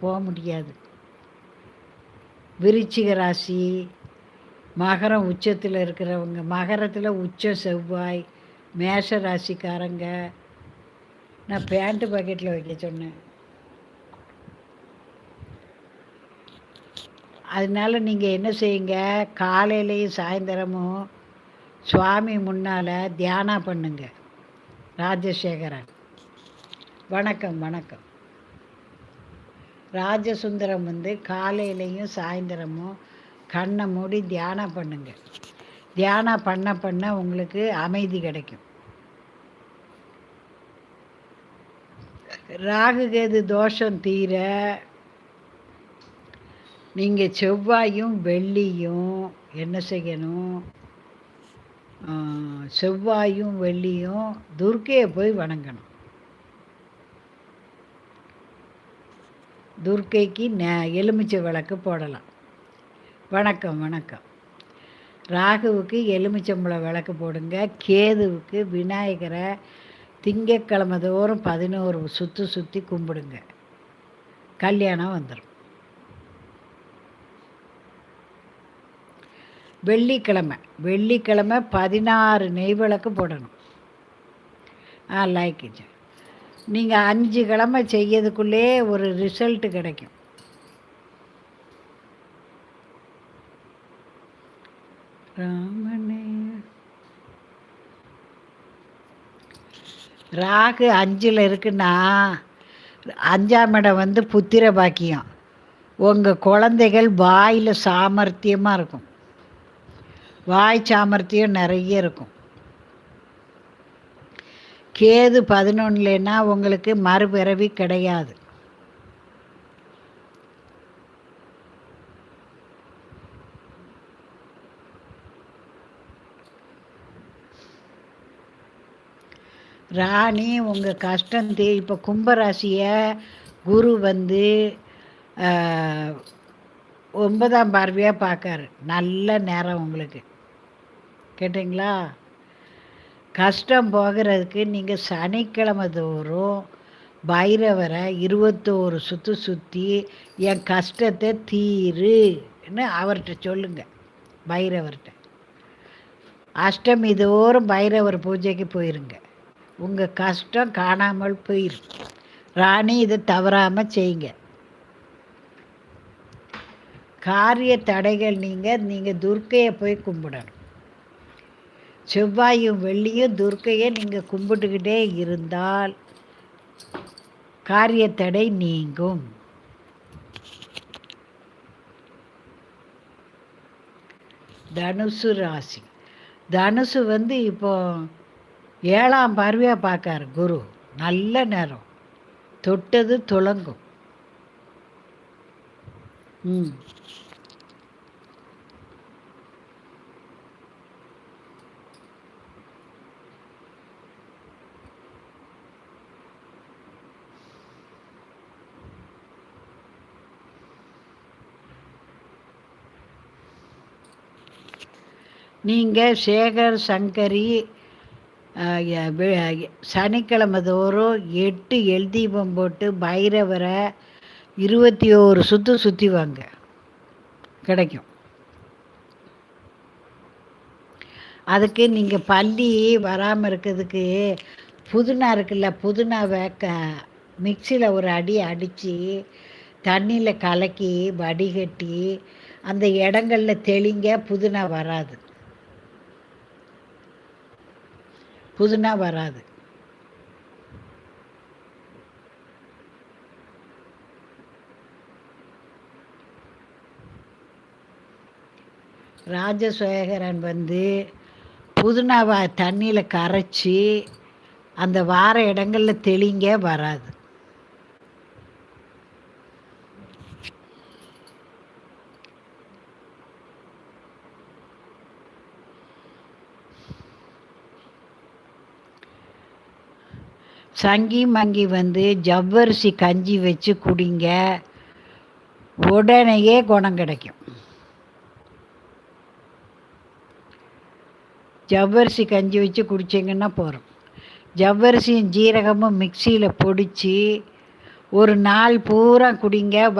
போக முடியாது. விருச்சிக ராசி மகரம் உச்சத்தில் இருக்கிறவங்க மகரத்தில் உச்சம் செவ்வாய் மேஷ ராசிக்காரங்க. நான் பேண்ட்டு பாக்கெட்டில் வைக்க சொன்னேன். அதனால நீங்கள் என்ன செய்யுங்க? காலையிலையும் சாயந்தரமும் சுவாமி முன்னால் தியானம் பண்ணுங்க. ராஜசேகரன். வணக்கம் வணக்கம். ராஜசுந்தரம் வந்து காலையிலையும் சாயந்தரமும் கண்ணை மூடி தியானம் பண்ணுங்க. தியானம் பண்ண பண்ண உங்களுக்கு அமைதி கிடைக்கும். ராகு கேது தோஷம் தீர நீங்கள் செவ்வாயும் வெள்ளியும் என்ன செய்யணும்? செவ்வாயும் வெள்ளியும் துர்க்கையை போய் வணங்கணும். துர்க்கைக்கு ந எலுமிச்சை விளக்கு போடலாம். வணக்கம் வணக்கம். ராகுவுக்கு எலுமிச்சம்பழம் விளக்கு போடுங்க. கேதுவுக்கு விநாயகரை திங்கக்கிழமை தோறும் பதினோரு சுற்றி சுற்றி கும்பிடுங்க. கல்யாணம் வந்துடும் வெள்ளிக்கிழமை வெள்ளிக்கிழமை பதினாறு நெய் விளக்கு போடணும். ஆ லைக் இட் நீங்கள் அஞ்சு கிழமை செய்யறதுக்குள்ளே ஒரு ரிசல்ட் கிடைக்கும். ராமனே. ராகு அஞ்சில் இருக்குன்னா அஞ்சாம் இடம் வந்து புத்திர பாக்கியம். உங்கள் குழந்தைகள் வாயில் சாமர்த்தியமாக இருக்கும். வாய் சாமர்த்தியம் நிறைய இருக்கும். கேது பதினொன்றுலன்னா உங்களுக்கு மறுபிறவி கிடையாது. ராணி உங்கள் கஷ்டம் தே இப்போ கும்பராசியை குரு வந்து ஆஹ், ஒன்பதாம் பார்வையாக பார்க்காரு நல்ல நேரம் உங்களுக்கு. கேட்டிங்களா? கஷ்டம் போகிறதுக்கு நீங்கள் சனிக்கிழமை தோறும் பைரவரை இருபத்தோரு சுற்று சுற்றி என் கஷ்டத்தை தீருன்னு அவர்கிட்ட சொல்லுங்க பைரவர்கிட்ட. அஷ்டமி தோறும் பைரவர் பூஜைக்கு போயிருங்க. உங்கள் கஷ்டம் காணாமல் போயிரு ராணி இதை தவறாமல் செய்யுங்க. காரிய தடைகள் நீங்கள் நீங்கள் துர்க்கையை போய் கும்பிடணும். செவ்வாயும் வெள்ளியும் துர்க்கையை நீங்கள் கும்பிட்டுக்கிட்டே இருந்தால் காரியத்தடை நீங்கும். தனுசு ராசி. தனுசு வந்து இப்போ ஏழாம் பார்வையாக பார்க்காரு குரு. நல்ல நேரம். தொட்டது துளங்கும். ம். நீங்கள் சேகர் சங்கரி சனிக்கிழமை தோறும் எட்டு எழுதீபம் போட்டு பைரவரை இருபத்தி ஓரு சுற்று சுற்றி வாங்க. கிடைக்கும். அதுக்கு நீங்கள் பள்ளி வராமல் இருக்கிறதுக்கு புதினா இருக்குல்ல புதினாவை க மிக்சியில் ஒரு அடி அடித்து தண்ணியில் கலக்கி வடிகட்டி அந்த இடங்களில் தெளிங்க புதினா வராது. புதுனா வராது. ராஜசேகரன் வந்து புதுனாவை தண்ணியில் கரைச்சி அந்த வார இடங்களில் தெளிங்க வராது. சங்கி மங்கி வந்து ஜவ்வரிசி கஞ்சி வச்சு குடிங்க. உடனேயே குணம் கிடைக்கும். ஜவ்வரிசி கஞ்சி வச்சு குடிச்சிங்கன்னா போகிறோம் ஜவ்வரிசியும் ஜீரகமும் மிக்சியில் பொடிச்சு ஒரு நாள் பூரா குடிங்க.